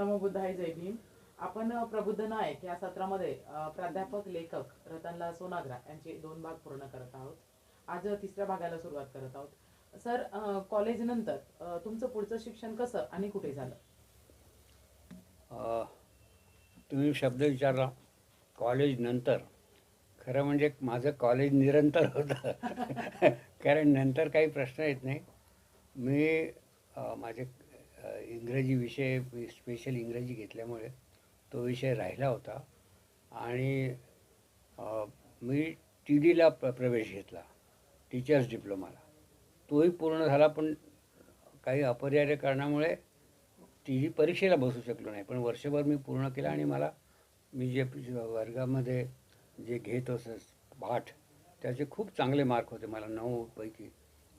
नमोबुद्धाय जय भीम. आपण प्रबुद्ध नायक या सत्रामध्ये प्राध्यापक लेखक रतनलाल सोनाग्रा यांचे दोन भाग पूर्ण करत आहोत. आज तिसऱ्या भागाला सुरुवात करत आहोत. सर कॉलेज कॉलेजनंतर तुमचं पुढचं शिक्षण कसं आणि कुठे झालं? तुम्ही शब्द विचारला कॉलेज नंतर. खरं म्हणजे माझं कॉलेज निरंतर होतं. कारण नंतर काही प्रश्न येत नाही. मी माझे इंग्रजी विषय स्पेशल इंग्रजी घेतल्यामुळे तो विषय राहिला होता. आणि मी टी डीला प्र प्रवेश घेतला टीचर्स डिप्लोमाला तोही पूर्ण झाला पण काही अपरिहार्य कारणामुळे टी डी परीक्षेला बसू शकलो नाही. पण वर्षभर मी पूर्ण केला आणि मला मी जे वर्गामध्ये जे घेत असं पाठ त्याचे खूप चांगले मार्क होते. मला नऊपैकी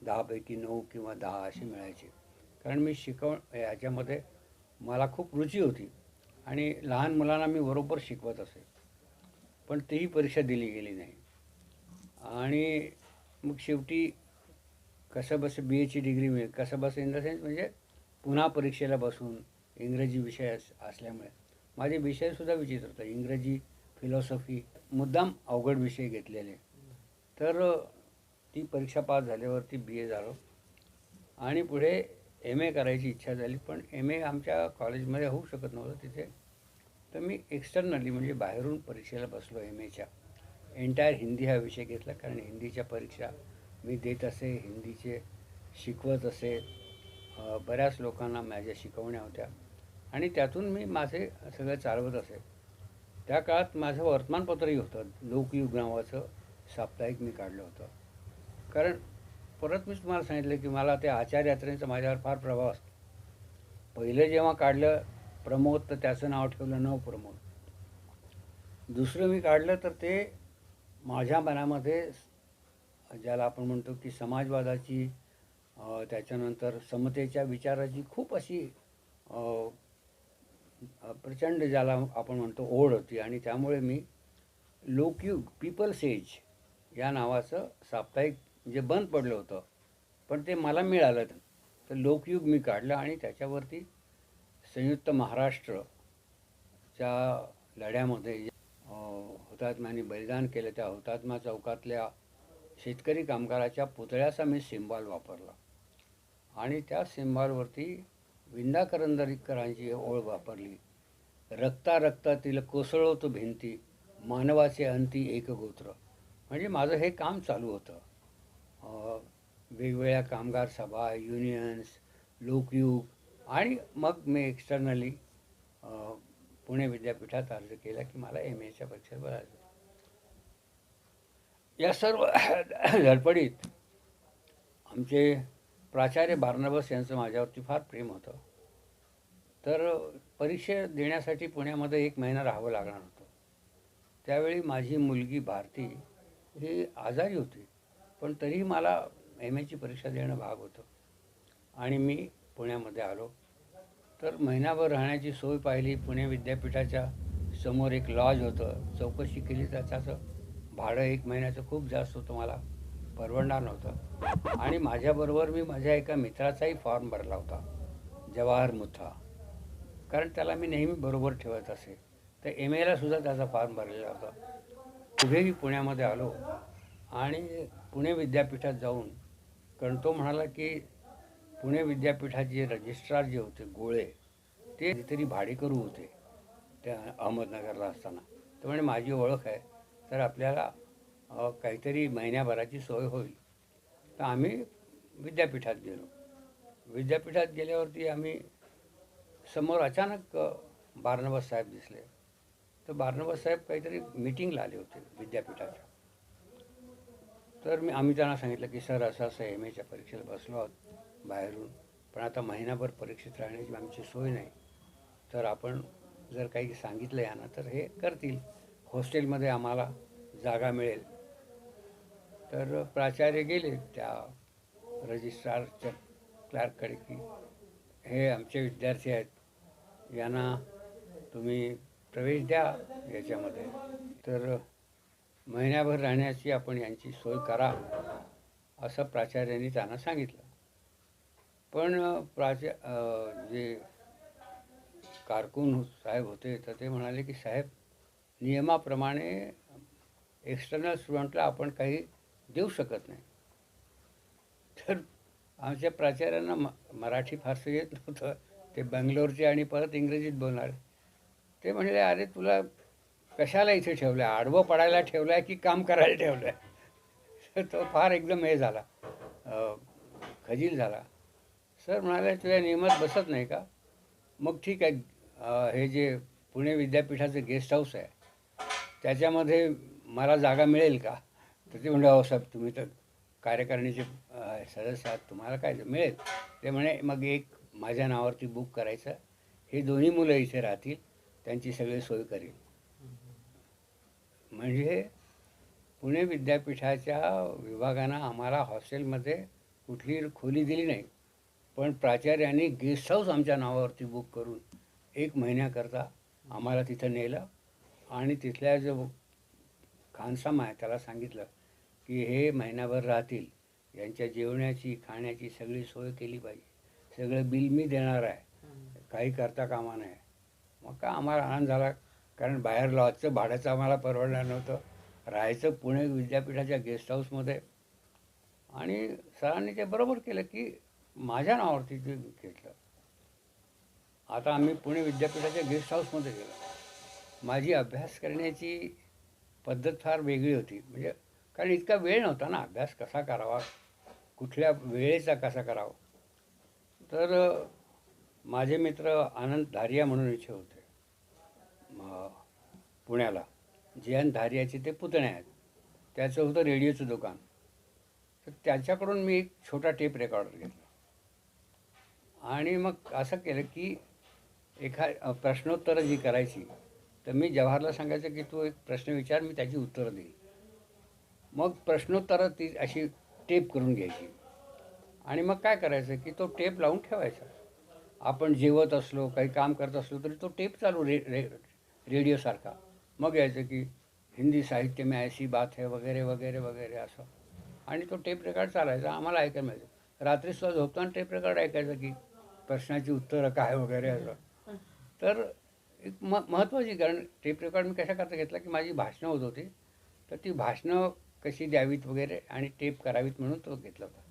दहापैकी नऊ किंवा दहा असे मिळायचे. कारण मी शिकव याच्यामध्ये मला खूप रुची होती. आणि लहान मुलांना मी बरोबर शिकवत असे. पण तीही परीक्षा दिली गेली नाही. आणि मग शेवटी कसं बस बी एची डिग्री मिळेल कसं बस इन द सेन्स म्हणजे पुन्हा परीक्षेला बसून इंग्रजी विषय अस असल्यामुळे. माझे विषयसुद्धा विचित्र होता. इंग्रजी फिलॉसॉफी मुद्दाम अवघड विषय घेतलेले. तर ती परीक्षा पास झाल्यावरती बी ए झालो. आणि पुढे एम ए करायची इच्छा झाली पण एम ए आमच्या कॉलेजमध्ये होऊ शकत नव्हतं तिथे. तर मी एक्सटर्नली म्हणजे बाहेरून परीक्षेला बसलो एम एच्या एंटायर हिंदी हा विषय घेतला कारण हिंदीच्या परीक्षा मी देत असे हिंदीचे शिकवत असे बऱ्याच लोकांना माझ्या शिकवण्या होत्या. आणि त्यातून मी माझे सगळं चालवत असे. त्या काळात माझं वर्तमानपत्रही होतं लोकयुग नावाचं साप्ताहिक मी काढलं होतं. कारण परत मी तुम्हाला सांगितलं की मला ते आचार्य यात्रेचा माझ्यावर फार प्रभाव असतो. पहिलं जेव्हा काढलं प्रमोद तर त्याचं नाव ठेवलं नव प्रमोद दुसरं मी काढलं तर ते माझ्या मनामध्ये ज्याला आपण म्हणतो की समाजवादाची त्याच्यानंतर समतेच्या विचाराची खूप अशी प्रचंड ज्याला आपण म्हणतो ओढ होती. आणि त्यामुळे मी लोकयुग पीपल्स एज या नावाचं साप्ताहिक जे बंद पडलं होतं पण ते मला मिळालं. तर लोकयुग मी काढलं आणि त्याच्यावरती संयुक्त महाराष्ट्रच्या लढ्यामध्ये हुतात्म्यांनी बलिदान केलं त्या हुतात्मा चौकातल्या शेतकरी कामगाराच्या पुतळ्याचा मी सिंबॉल वापरला. आणि त्या सिंबॉलवरती विंदा करंदरीकरांची ओळ वापरली. रक्ता रक्तातील कोसळवतो भिंती मानवाचे अंती एक गोत्र. म्हणजे माझं हे काम चालू होतं. वेगवेगळ्या कामगार सभा युनियन्स लोकयुग आणि मग मी एक्सटर्नली पुणे विद्यापीठात अर्ज केला की मला एम एच्या परीक्षेत बघायचं या सर्व धडपडीत आमचे प्राचार्य बार्नबस यांचं माझ्यावरती फार प्रेम होतं. तर परीक्षा देण्यासाठी पुण्यामध्ये एक महिना राहावं लागणार होतं. त्यावेळी माझी मुलगी भारती ही आजारी होती. पण तरीही मला एम एची परीक्षा देणं भाग होतं. आणि मी पुण्यामध्ये आलो. तर महिनाभर राहण्याची सोय पाहिली. पुणे विद्यापीठाच्या समोर एक लॉज होतं. चौकशी केली. तर त्याचं भाडं एक महिन्याचं खूप जास्त होतं मला. परवडणार नव्हतं. आणि माझ्याबरोबर मी माझ्या एका मित्राचाही फॉर्म भरला होता. जवाहर मुथा. कारण त्याला मी नेहमी बरोबर ठेवत असे. तर एम एला सुद्धा त्याचा फॉर्म भरलेला होता. पुढेही पुण्यामध्ये आलो. आणि पुणे विद्यापीठात जाऊन कारण तो म्हणाला की पुणे विद्यापीठाचे रजिस्ट्रार जे होते गोळे ते तरी भाडेकरू होते त्या अहमदनगरला असताना. तर म्हणे माझी ओळख आहे. तर आपल्याला काहीतरी महिन्याभराची सोय होईल. तर आम्ही विद्यापीठात गेलो. विद्यापीठात गेल्यावरती आम्ही समोर अचानक अ, साहेब दिसले. तर बार्नबास साहेब काहीतरी मिटिंगला आले होते विद्यापीठाच्या. तर मी आम्ही त्यांना सांगितलं की सर असं असं एम एच्या परीक्षेला बसलो आहोत बाहेरून. पण आता महिनाभर परीक्षेत राहण्याची आमची सोय नाही. तर आपण जर काही सांगितलं यांना तर हे करतील. हॉस्टेलमध्ये आम्हाला जागा मिळेल. तर प्राचार्य गेले त्या रजिस्ट्रारच्या क्लार्ककडे की हे आमचे विद्यार्थी आहेत. यांना तुम्ही प्रवेश द्या याच्यामध्ये. तर महिन्याभर राहण्याची आपण यांची सोय करा असं प्राचार्यांनी त्यांना सांगितलं. पण प्राचा जे कारकून साहेब होते तर ते म्हणाले की साहेब नियमाप्रमाणे एक्सटर्नल स्टुडंटला आपण काही देऊ शकत नाही. तर आमच्या प्राचार्यांना म मराठी फारसं येत नव्हतं. ते बंगलोरचे आणि परत इंग्रजीत बोलणारे. ते म्हणले अरे तुला कशाला इथे ठेवलं आहे आडवं पडायला ठेवलं आहे की काम करायला ठेवलं आहे तो फार एकदम हे झाला. खजील झाला. सर म्हणाले तुझ्या नियमात बसत नाही का? मग ठीक आहे. हे जे पुणे विद्यापीठाचं गेस्ट हाऊस आहे त्याच्यामध्ये मला जागा मिळेल का? तर ते म्हणजे अहो साहेब तुम्ही तर कार्यकारिणीचे सदस्य आहात. तुम्हाला काय मिळेल? ते म्हणे मग एक माझ्या नावावरती बुक करायचं. हे दोन्ही मुलं इथे राहतील. त्यांची सगळी सोय करेल म्हणजे पुणे विद्यापीठाच्या विभागानं आम्हाला हॉस्टेलमध्ये कुठली खोली दिली नाही. पण प्राचार्यांनी गेस्ट हाऊस आमच्या नावावरती बुक करून एक महिन्याकरता आम्हाला तिथं नेलं आणि तिथल्या जो खानसामा आहे त्याला सांगितलं की हे महिनाभर राहतील. यांच्या जेवणाची खाण्याची सगळी सोय केली पाहिजे. सगळं बिल मी देणार आहे. काही करता कामा नाही मग का आम्हाला आनंद झाला? कारण बाहेर लॉजचं भाड्याचं आम्हाला परवडणार नव्हतं. राहायचं पुणे विद्यापीठाच्या गेस्ट हाऊसमध्ये. आणि सरांनी ते बरोबर केलं की माझ्या नावावरती ते घेतलं. आता आम्ही पुणे विद्यापीठाच्या गेस्ट हाऊसमध्ये गेलो. माझी अभ्यास करण्याची पद्धत फार वेगळी होती. म्हणजे कारण इतका वेळ नव्हता ना अभ्यास कसा करावा? कुठल्या वेळेचा कसा करावा? तर माझे मित्र आनंद धारिया म्हणून इथे होते. पुण्याला. जियान धारियाचे ते पुतणे आहेत. त्याचं होतं रेडिओचं दुकान. तर त्याच्याकडून मी एक छोटा टेप रेकॉर्डर घेतला. आणि मग असं केलं की एखा प्रश्नोत्तरं जी करायची तर मी जवाहरला सांगायचं की तू एक प्रश्न विचार मी त्याची उत्तरं देईल मग प्रश्नोत्तरं ती अशी टेप करून घ्यायची. आणि मग काय करायचं की तो टेप लावून ठेवायचा. आपण जेवत असलो काही काम करत असलो तरी तो टेप चालू रे रे रेडिओसारखा. मग यायचं की हिंदी साहित्य में ऐसी बात है वगैरे वगैरे वगैरे असं. आणि तो टेप रेकॉर्ड चालायचा आम्हाला ऐकायला मिळायचं. रात्री सुद्धा झोपताना टेप रेकॉर्ड ऐकायचं की प्रश्नाची उत्तरं काय वगैरे असं. तर एक म महत्त्वाची कारण टेप रेकॉर्ड मी कशा करता घेतला की माझी भाषणं होत होती. तर ती भाषणं कशी द्यावीत वगैरे आणि टेप करावीत म्हणून तो घेतला होता.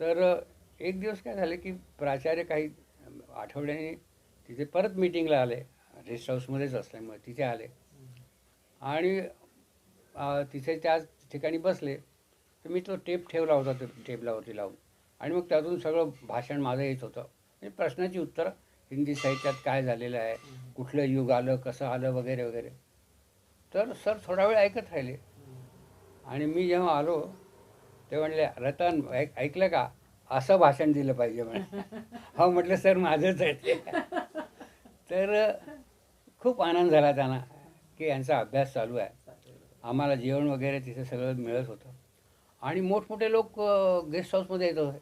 तर एक दिवस काय झालं की प्राचार्य काही आठवड्याने तिथे परत मिटिंगला आले. रेस्ट हाऊसमध्येच असल्यामुळे तिथे आले. आणि तिथे त्या ठिकाणी बसले. तर मी तो टेप ठेवला होता तो टेबलावरती लावून. आणि मग त्यातून सगळं भाषण माझं येत होतं. म्हणजे प्रश्नाची उत्तरं. हिंदी साहित्यात काय झालेलं आहे? कुठलं युग आलं? कसं आलं? वगैरे वगैरे. तर सर थोडा वेळ ऐकत राहिले. आणि मी जेव्हा आलो ते म्हणले रतन ऐक ऐकलं का? असं भाषण दिलं पाहिजे म्हणे. हा हो, म्हटलं सर माझंच आहे ते. तर खूप आनंद झाला त्यांना की यांचा अभ्यास चालू आहे. आम्हाला जेवण वगैरे तिथे सगळं मिळत होतं. आणि मोठमोठे लोक गेस्ट हाऊसमध्ये येत होते.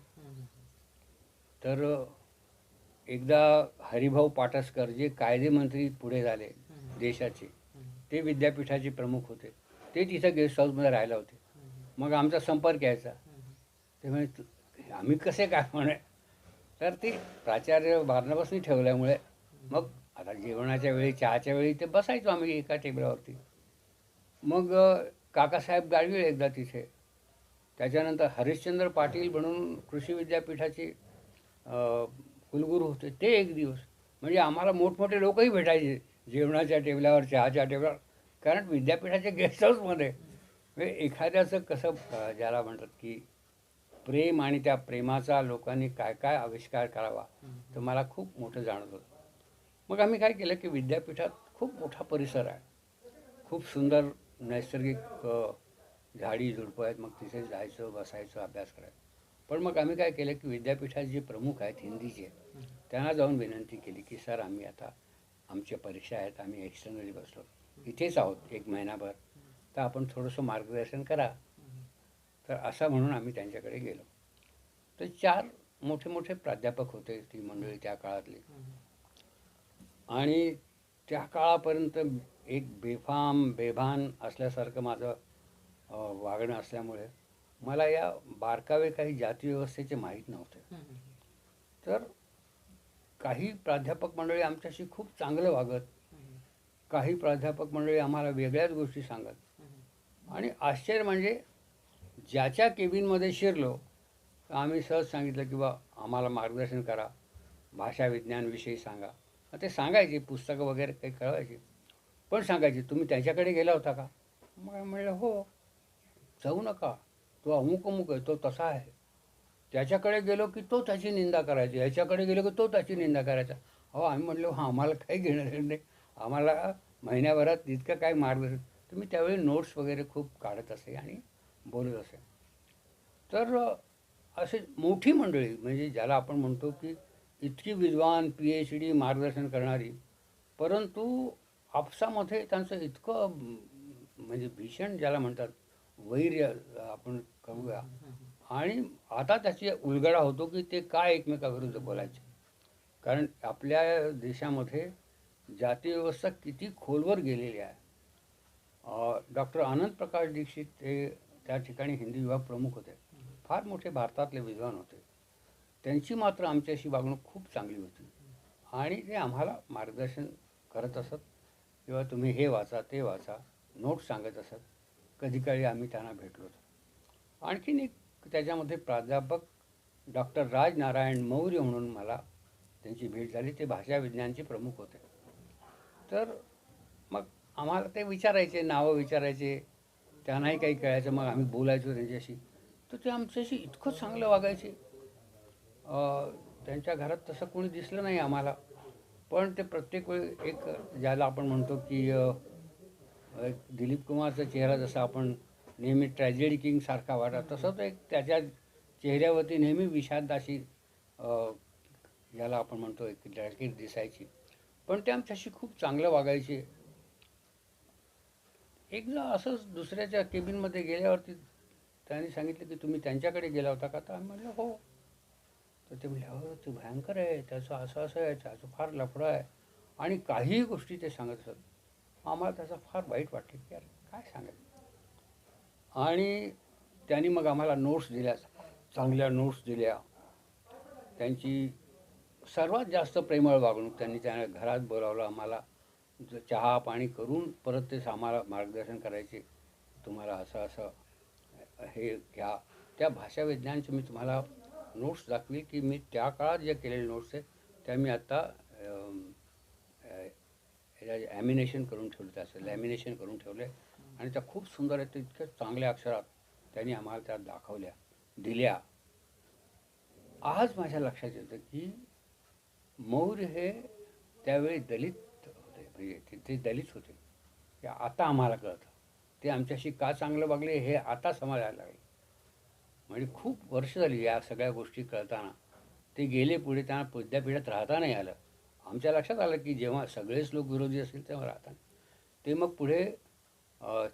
तर एकदा हरिभाऊ पाटसकर जे कायदेमंत्री पुढे झाले देशाचे ते विद्यापीठाचे प्रमुख होते. ते तिथं गेस्ट हाऊसमध्ये राहिला होते. मग आमचा संपर्क यायचा. ते म्हणजे आम्ही कसे काय म्हणे तर ते प्राचार्य बारणापासून ठेवल्यामुळे मग आता जेवणाच्या वेळी चहाच्या वेळी ते बसायचो आम्ही एका टेबलावरती. मग काकासाहेब गाडगीळ एकदा तिथे. त्याच्यानंतर हरिश्चंद्र पाटील म्हणून कृषी विद्यापीठाचे कुलगुरू होते. ते एक दिवस. म्हणजे आम्हाला मोठमोठे लोकही भेटायचे जेवणाच्या टेबलावर चहाच्या टेबलावर. कारण विद्यापीठाच्या गेस्ट हाऊसमध्ये म्हणजे एखाद्याचं कसं ज्याला म्हणतात की प्रेम आणि त्या प्रेमाचा लोकांनी काय काय आविष्कार करावा तर मला खूप मोठं जाणवत होतं मग आम्ही काय केलं की विद्यापीठात खूप मोठा परिसर आहे. खूप सुंदर नैसर्गिक झाडी झुडपं आहेत. मग तिथे जायचं बसायचं अभ्यास करायचं. पण मग आम्ही काय केलं की विद्यापीठात जे प्रमुख आहेत हिंदीचे त्यांना जाऊन विनंती केली की सर आम्ही आता आमच्या परीक्षा आहेत. आम्ही एक्सटर्नली बसलो. इथेच आहोत एक महिनाभर. तर आपण थोडंसं मार्गदर्शन करा. तर असं म्हणून आम्ही त्यांच्याकडे गेलो. तर चार मोठे मोठे प्राध्यापक होते ती मंडळी त्या काळातली. आणि त्या काळापर्यंत एक बेफाम बेभान असल्यासारखं माझं वागणं असल्यामुळे मला या बारकावे काही जाती व्यवस्थेचे माहीत नव्हते. तर काही प्राध्यापक मंडळी आमच्याशी खूप चांगलं वागत काही प्राध्यापक मंडळी आम्हाला वेगळ्याच गोष्टी सांगत. आणि आश्चर्य म्हणजे ज्याच्या केबिनमध्ये शिरलो तर आम्ही सहज सांगितलं की बा आम्हाला मार्गदर्शन करा भाषा विज्ञानविषयी सांगा. ते सांगायचे पुस्तकं वगैरे काही कळवायची. पण सांगायचे तुम्ही त्याच्याकडे गेला होता का? मग म्हणलं हो. जाऊ नका. तो अमुक अमुक आहे तो तसा आहे. त्याच्याकडे गेलो की तो त्याची निंदा करायची. ह्याच्याकडे गेलो की तो त्याची निंदा करायचा. अहो आम्ही म्हणलो हां आम्हाला काही घेणार नाही. आम्हाला महिन्याभरात इतकं काय मार्गदर्शन तुम्ही त्यावेळी नोट्स वगैरे खूप काढत असे आणि बोलत असे. तर असे मोठी मंडळी म्हणजे ज्याला आपण म्हणतो की इतकी विद्वान पी एच डी मार्गदर्शन करणारी परंतु आपसामध्ये त्यांचं इतकं म्हणजे भीषण ज्याला म्हणतात वैर्य आपण करूया. आणि आता त्याची उलगडा होतो की ते काय एकमेकाविरुद्ध बोलायचे? कारण आपल्या देशामध्ये जातीव्यवस्था किती खोलवर गेलेली आहे. डॉक्टर आनंद प्रकाश दीक्षित ते त्या ठिकाणी हिंदी विभाग प्रमुख होते. फार मोठे भारतातले विद्वान होते. त्यांची मात्र आमच्याशी वागणूक खूप चांगली होती. आणि ते आम्हाला मार्गदर्शन करत असत. किंवा तुम्ही हे वाचा ते वाचा नोट्स सांगत असत. कधी काळी आम्ही त्यांना भेटलो होतो. आणखीन एक त्याच्यामध्ये प्राध्यापक डॉक्टर राज नारायण मौर्य म्हणून मला त्यांची भेट झाली. ते भाषा विज्ञानचे प्रमुख होते. तर मग आम्हाला ते विचारायचे नावं विचारायचे. त्यांनाही काही कळायचं. मग आम्ही बोलायचो त्यांच्याशी. तर ते आमच्याशी इतकं चांगलं वागायचे. त्यांच्या घरात तसं कोणी दिसलं नाही आम्हाला. पण ते प्रत्येक वेळी एक ज्याला आपण म्हणतो की एक दिलीप कुमारचा चेहरा जसा आपण नेहमी ट्रॅजेडी किंग सारखा तसं तो एक त्याच्या चेहऱ्यावरती नेहमी विषाद अशी ज्याला आपण म्हणतो एक लकीर दिसायची. पण ते आमच्याशी खूप चांगलं वागायचे. एकदा असंच दुसऱ्याच्या केबिनमध्ये गेल्यावरती त्यांनी सांगितलं की तुम्ही त्यांच्याकडे गेला होता का? तर आम्ही म्हणलं हो. तर ते म्हणले हो ते भयंकर आहे त्याचं असं असं आहे त्याचं फार लफडं आहे. आणि काहीही गोष्टी ते सांगत असत. आम्हाला त्याचं फार वाईट वाटलं की यार काय सांगायचं? आणि त्यांनी मग आम्हाला नोट्स दिल्या चांगल्या नोट्स दिल्या. त्यांची सर्वात जास्त प्रेमळ वागणूक त्यांनी त्या घरात बोलावलं आम्हाला. चहा पाणी करून परत ते आम्हाला मार्गदर्शन करायचे तुम्हाला असं असं हे घ्या. त्या भाषाविज्ञानचे मी तुम्हाला नोट्स दाखवी की मी त्या काळात जे केलेले नोट्स आहे त्या मी आत्ता ॲमिनेशन करून ठेवले त्याचं लॅमिनेशन करून ठेवले आणि त्या खूप सुंदर आहेत ते इतक्या चांगल्या अक्षरात त्यांनी आम्हाला त्या दाखवल्या दिल्या. आज माझ्या लक्षात येतं की मौर्य हे त्यावेळी दलित होते म्हणजे ते- ते दलित होते. हे आता आम्हाला कळतं. ते आमच्याशी का चांगलं वागले हे आता समजायला लागले. म्हणजे खूप वर्ष झाली या सगळ्या गोष्टी कळताना. ते गेले पुढे त्यांना विद्यापीठात राहता नाही आलं. आमच्या लक्षात आलं की जेव्हा सगळेच लोक विरोधी असतील तेव्हा राहतात ते मग पुढे अ,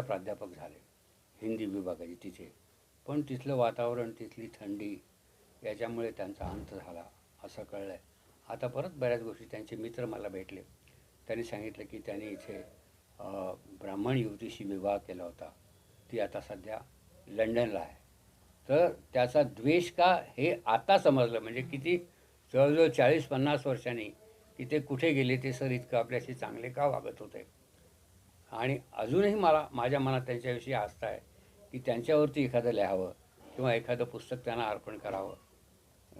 प्राध्यापक झाले हिंदी विभागाचे तिथे. पण तिथलं वातावरण तिथली थंडी याच्यामुळे त्यांचा अंत झाला असं कळलं आहे आता परत बऱ्याच गोष्टी त्यांचे मित्र मला भेटले. त्यांनी सांगितलं की त्यांनी इथे ब्राह्मण युवतीशी विवाह केला होता. ती आता सध्या लंडनला आहे. तर त्याचा द्वेष का हे आता समजलं म्हणजे किती जवळजवळ चाळीस पन्नास वर्षांनी की ते कुठे गेले ते सर इतकं आपल्याशी चांगले का वागत होते? आणि अजूनही मला माझ्या मनात त्यांच्याविषयी आस्था आहे की त्यांच्यावरती एखादं लिहावं किंवा एखादं पुस्तक त्यांना अर्पण करावं.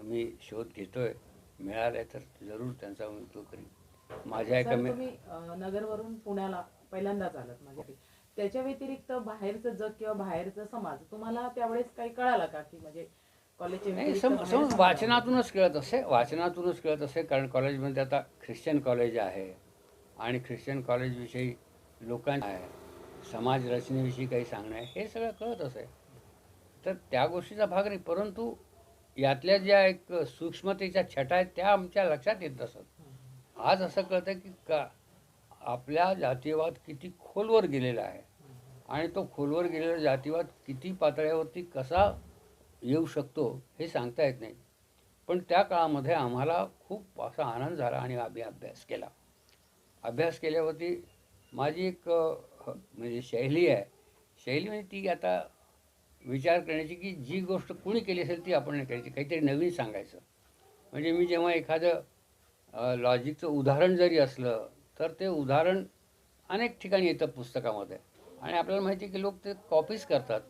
मी शोध घेतोय मिळालं तर जरूर त्यांचा मी उपयोग करीन. माझ्या एका नगरवरून पुण्याला पहिल्यांदाच आलात म्हणजे त्याच्या व्यतिरिक्त बाहेरचं जग किंवा बाहेरचा समाज तुम्हाला त्यावेळेस काही कळाला का की म्हणजे समाज? वाचनातूनच कळत असे वाचनातूनच कळत असे कारण कॉलेजमध्ये आता ख्रिश्चन कॉलेज आहे आणि ख्रिश्चन कॉलेजविषयी लोकांना आहे. समाज रचनेविषयी काही सांगणं आहे हे सगळं कळत असे. तर त्या गोष्टीचा भाग नाही परंतु यातल्या ज्या एक सूक्ष्मतेच्या छटा आहेत त्या आमच्या लक्षात येत असत. आज असं कळतं की का आपल्या जातीयवाद किती खोलवर गेलेला आहे. आणि तो खोलवर गेलेला जातीवाद किती पातळ्यावरती कसा येऊ शकतो हे सांगता येत नाही. पण त्या काळामध्ये आम्हाला खूप असा आनंद झाला आणि आम्ही अभ्यास केला. अभ्यास केल्यावरती माझी एक ह- म्हणजे शैली आहे. शैली म्हणजे ती आता विचार करण्याची की जी गोष्ट कुणी केली असेल ती आपण नाही करायची. काहीतरी नवीन सांगायचं. म्हणजे मी जेव्हा एखादं लॉजिकचं उदाहरण जरी असलं तर ते उदाहरण अनेक ठिकाणी येतं पुस्तकामध्ये. आणि आपल्याला माहिती आहे की लोक ते कॉपीज करतात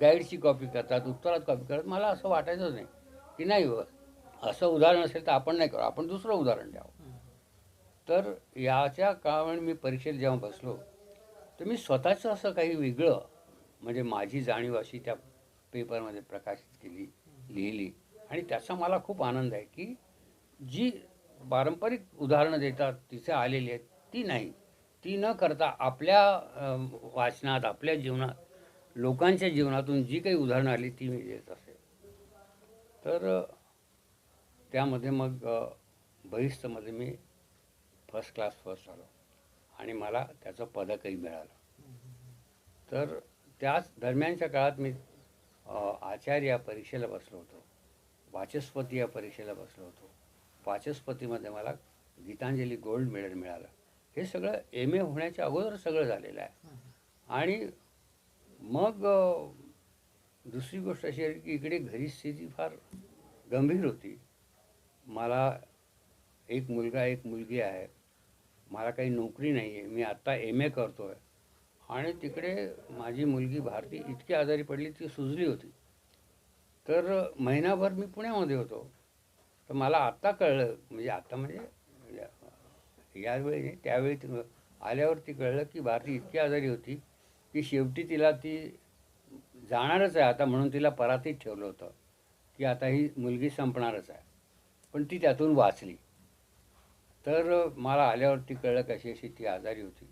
गाईडची कॉपी करतात उत्तरात कॉपी करतात. मला असं वाटायचंच नाही की नाही असं उदाहरण असेल तर आपण नाही करू आपण दुसरं उदाहरण द्यावं. तर याच्या काळामध्ये मी परीक्षेत जेव्हा बसलो तर मी स्वतःचं असं काही वेगळं म्हणजे माझी जाणीव अशी त्या पेपरमध्ये प्रकाशित केली लिहिली. आणि त्याचा मला खूप आनंद आहे की जी पारंपरिक उदाहरणं देतात तिथे आलेली आहेत ती नाही. ती न करता आपल्या वाचनात आपल्या जीवनात लोकांच्या जीवनातून जी काही उदाहरणं आली ती मी देत असे तर त्यामध्ये मग बहिस्तमध्ये मी फर्स्ट क्लास फर्स्ट आलो आणि मला त्याचं पदकही मिळालं. तर त्याच दरम्यानच्या काळात मी आचार्य या परीक्षेला बसलो होतो. वाचस्पती या परीक्षेला बसलो होतो. वाचस्पतीमध्ये मला गीतांजली गोल्ड मेडल मिळालं. हे सगळं एम ए होण्याच्या अगोदर सगळं झालेलं आहे. आणि मग दुसरी गोष्ट अशी आहे की इकडे घरी स्थिती फार गंभीर होती. मला एक मुलगा एक मुलगी आहे. मला काही नोकरी नाही आहे. मी आत्ता एम ए करतो आहे आणि तिकडे माझी मुलगी भारती इतकी आजारी पडली ती सुजली होती. तर महिनाभर मी पुण्यामध्ये होतो. तर मला आत्ता कळलं म्हणजे आत्ता म्हणजे यावेळी त्यावेळी ती- आल्यावरती कळलं की भारती इतकी आजारी होती की शेवटी तिला ती जाणारच आहे आता म्हणून तिला परातीत ठेवलं होतं. की आता ही मुलगी संपणारच आहे. पण ती त्यातून वाचली. तर मला आल्यावरती कळलं कशी अशी ती आजारी होती.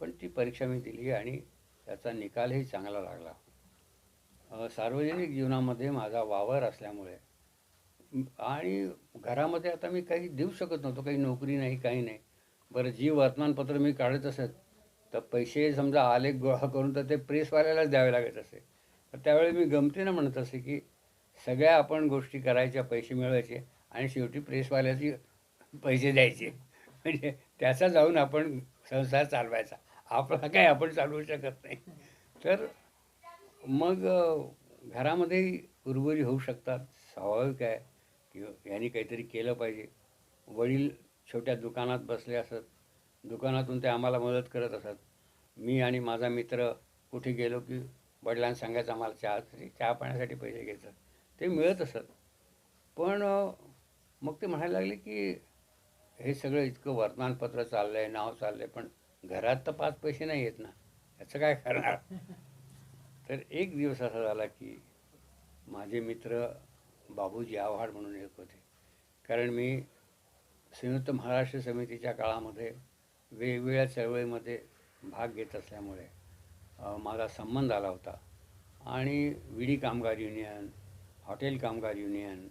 पण ती परीक्षा मी दिली आणि त्याचा निकालही चांगला लागला. सार्वजनिक जीवनामध्ये माझा वावर असल्यामुळे आणि घरामध्ये आता मी काही देऊ शकत नव्हतो काही नोकरी नाही काही नाही. बरं जी वर्तमानपत्र मी काढत असत तर पैसे समजा आलेख गोळा करून तर ते प्रेसवाल्यालाच द्यावे लागत असे. तर त्यावेळी मी गमतीनं म्हणत असे की सगळ्या आपण गोष्टी करायच्या पैसे मिळवायचे आणि शेवटी प्रेसवाल्याची पैसे द्यायचे. म्हणजे त्याचा जाऊन आपण संसार चालवायचा. आपला काय आपण चालवू शकत नाही. तर मग घरामध्येही घरामध्ये कुरबुरी होऊ शकतात. स्वाभाविक आहे. की यांनी काहीतरी केलं पाहिजे. वडील छोट्या दुकानात बसले असत. दुकानातून ते आम्हाला मदत करत असत. मी आणि माझा मित्र कुठे गेलो की वडिलांना सांगायचं आम्हाला चहा चहा पाण्यासाठी पैसे घ्यायचं. ते मिळत असत. पण मग ते म्हणायला लागले की हे सगळं इतकं वर्तमानपत्र चाललं आहे नाव चाललं आहे पण घरात तर पाच पैसे नाही येत ना. याचं काय करणार? तर एक दिवस असा झाला की माझे मित्र बाबूजी आव्हाड म्हणून एक होते. कारण मी संयुक्त महाराष्ट्र समितीच्या काळामध्ये वेगवेगळ्या चळवळीमध्ये भाग घेत असल्यामुळे माझा संबंध आला होता. आणि विडी कामगार युनियन हॉटेल कामगार युनियन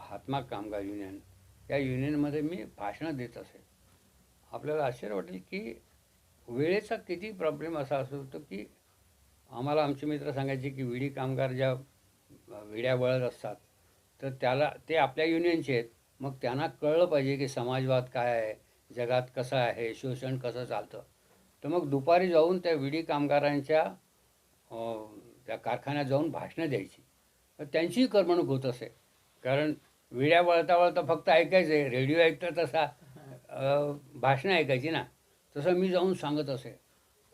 हातमाग कामगार युनियन या युनियनमध्ये मी भाषणं देत असे. आपल्याला आश्चर्य वाटेल की वेळेचा किती प्रॉब्लेम असा असू शकतो की आम्हाला आमचे मित्र सांगायचे की विडी कामगार ज्या विड्या वळत असतात. तर त्याला ते आपल्या युनियनचे आहेत. मग त्यांना कळलं पाहिजे की समाजवाद काय आहे जगात कसं आहे शोषण कसं चालतं. तर मग दुपारी जाऊन त्या विडी कामगारांच्या त्या कारखान्यात जाऊन भाषणं द्यायची. तर त्यांचीही करमणूक होत असे. कारण विड्या वळता वळता फक्त ऐकायचं आहे रेडिओ ऐकता तसा भाषणं ऐकायची ना. तसं मी जाऊन सांगत असे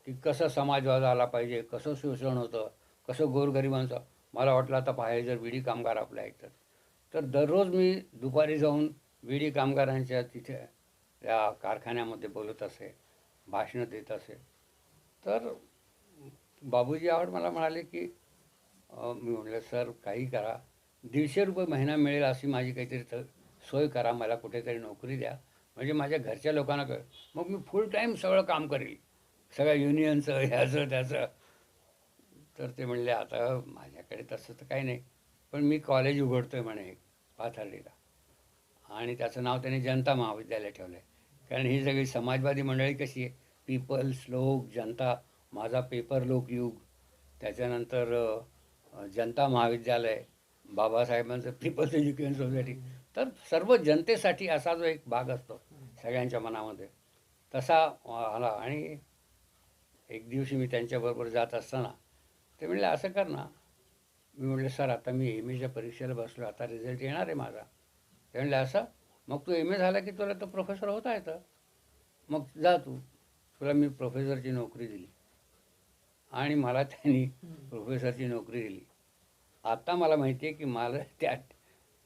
की कसं समाजवाद आला पाहिजे कसं शोषण होतं कसं गोरगरिबांचं. मला वाटलं आता पाहिजे जर विडी कामगार आपलं ऐकतात तर दररोज मी दुपारी जाऊन विडी कामगारांच्या तिथे या कारखान्यामध्ये बोलत असे भाषणं देत असे. तर बाबूजी आवड मला म्हणाले की मी म्हटलं सर काही करा. दीडशे रुपये महिना मिळेल अशी माझी काहीतरी तर सोय करा. मला कुठेतरी नोकरी द्या. म्हणजे माझ्या घरच्या लोकांना कळ मग मी फुल टाईम सगळं काम करेल. सगळ्या युनियनचं ह्याचं त्याचं. तर ते म्हणले आता माझ्याकडे तसं तर काही नाही पण मी कॉलेज उघडतो आहे म्हणे पाथर्डीला. आणि त्याचं नाव त्याने जनता महाविद्यालय ठेवलं आहे कारण ही सगळी समाजवादी मंडळी कशी आहे? पीपल्स लोक जनता माझा पेपर लोक युग. त्याच्यानंतर जनता महाविद्यालय बाबासाहेबांचं पीपल्स एज्युकेशन सोसायटी तर सर्व जनतेसाठी असा जो एक भाग असतो सगळ्यांच्या मनामध्ये तसा आला. आणि एक दिवशी मी त्यांच्याबरोबर जात असताना ते म्हणले असं कर ना. मी म्हटलं सर आता मी एम एच्या परीक्षेला बसलो आता रिझल्ट येणार आहे माझा. ते म्हणले असं? मग तू एम ए झाला की तुला तर प्रोफेसर होता येतं मग जा तू. तुला मी प्रोफेसरची नोकरी दिली. आणि मला त्यांनी प्रोफेसरची नोकरी दिली. आता मला माहिती आहे की मला त्या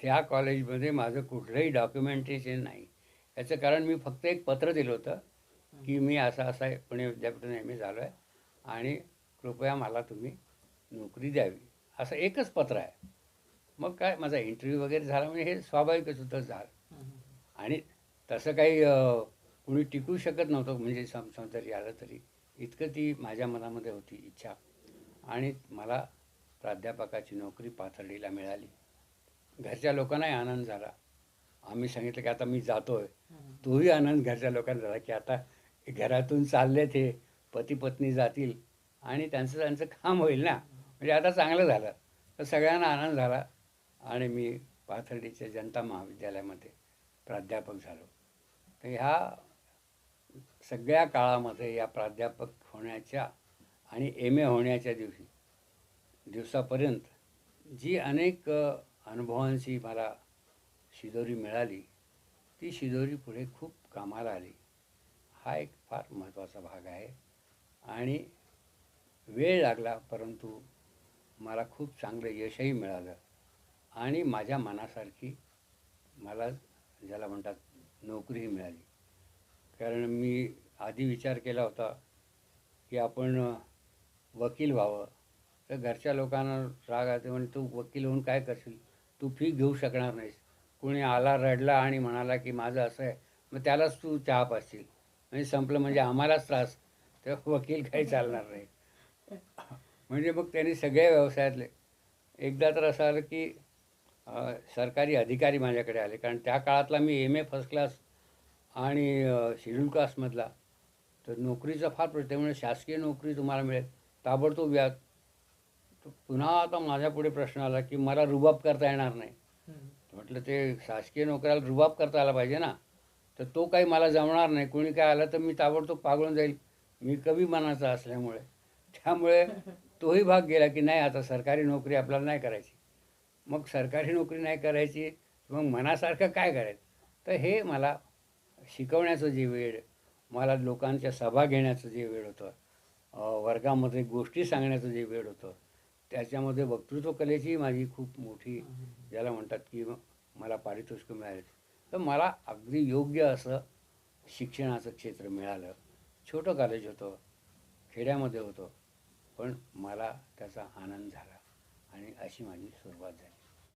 त्या कॉलेजमध्ये माझं कुठलंही डॉक्युमेंटेशन नाही. याचं कारण मी फक्त एक पत्र दिलं होतं की मी असं असं आहे पुणे विद्यापीठाने एम ए झालो आहे आणि कृपया मला तुम्ही नोकरी द्यावी असं एकच पत्र आहे. मग काय माझा इंटरव्ह्यू वगैरे झाला म्हणजे हे स्वाभाविकच होतं झालं. आणि तसं काही कुणी टिकू शकत नव्हतं म्हणजे सम सम जरी आलं तरी. इतकं ती माझ्या मनामध्ये होती इच्छा. आणि मला प्राध्यापकाची नोकरी पाथर्डीला मिळाली. घरच्या लोकांनाही आनंद झाला. आम्ही सांगितलं की आता मी जातो आहे तोही आनंद घरच्या लोकांना झाला की आता घरातून चालले ते पती पत्नी जातील आणि त्यांचं त्यांचं काम होईल ना. म्हणजे आता चांगलं झालं. तर सगळ्यांना आनंद झाला आणि मी पाथर्डीच्या जनता महाविद्यालयामध्ये प्राध्यापक झालो. तर ह्या सगळ्या काळामध्ये या प्राध्यापक होण्याच्या आणि एम ए होण्याच्या दिवशी दिवसापर्यंत जी अनेक अनुभवांशी मला शिदोरी मिळाली ती शिदोरी पुढे खूप कामाला आली. हा एक फार महत्त्वाचा भाग आहे. आणि वेळ लागला परंतु मला खूप चांगलं यशही मिळालं. आणि माझ्या मनासारखी मला ज्याला म्हणतात नोकरीही मिळाली. कारण मी आधी विचार केला होता की आपण वकील व्हावं. तर घरच्या लोकांना राग आहे म्हणजे तू वकील होऊन काय करशील? तू फी घेऊ शकणार नाहीस. कोणी आला रडला आणि म्हणाला की माझं असं आहे मग त्यालाच तू चहा पाचशील. म्हणजे संपलं म्हणजे आम्हालाच त्रास. तर वकील काही चालणार नाही. म्हणजे मग त्यांनी सगळ्या व्यवसायातले. एकदा तर असं आलं की सरकारी अधिकारी माझ्याकडे आले. कारण त्या काळातला मी एम ए फर्स्ट क्लास आणि शेड्यूल कास्टमधला तर नोकरीचा फार प्रश्न त्यामुळे शासकीय नोकरी तुम्हाला मिळेल. ताबडतोब व्याज पुन्हा आता माझ्या पुढे प्रश्न आला की मला रुबाब करता येणार नाही. म्हटलं ते शासकीय नोकऱ्याला रुबाब करता आला पाहिजे ना. तर तो काही मला जमणार नाही. कोणी काय आलं तर मी ताबडतोब पागळून जाईल. मी कवी मनाचा असल्यामुळे. त्यामुळे तोही भाग गेला की नाही आता सरकारी नोकरी आपल्याला नाही करायची. मग सरकारी नोकरी नाही करायची मग मनासारखं काय करायचं? तर हे मला शिकवण्याचं जे वेळ मला लोकांच्या सभा घेण्याचं जे वेळ होतं वर्गामध्ये गोष्टी सांगण्याचं जे वेळ होतं त्याच्यामध्ये वक्तृत्व कलेची माझी खूप मोठी ज्याला म्हणतात की मला पारितोषिक मिळाली. तर मला अगदी योग्य असं शिक्षणाचं क्षेत्र मिळालं. छोटं कॉलेज होतं खेड्यामध्ये होतं. पण मला त्याचा आनंद झाला आणि अशी माझी सुरुवात झाली.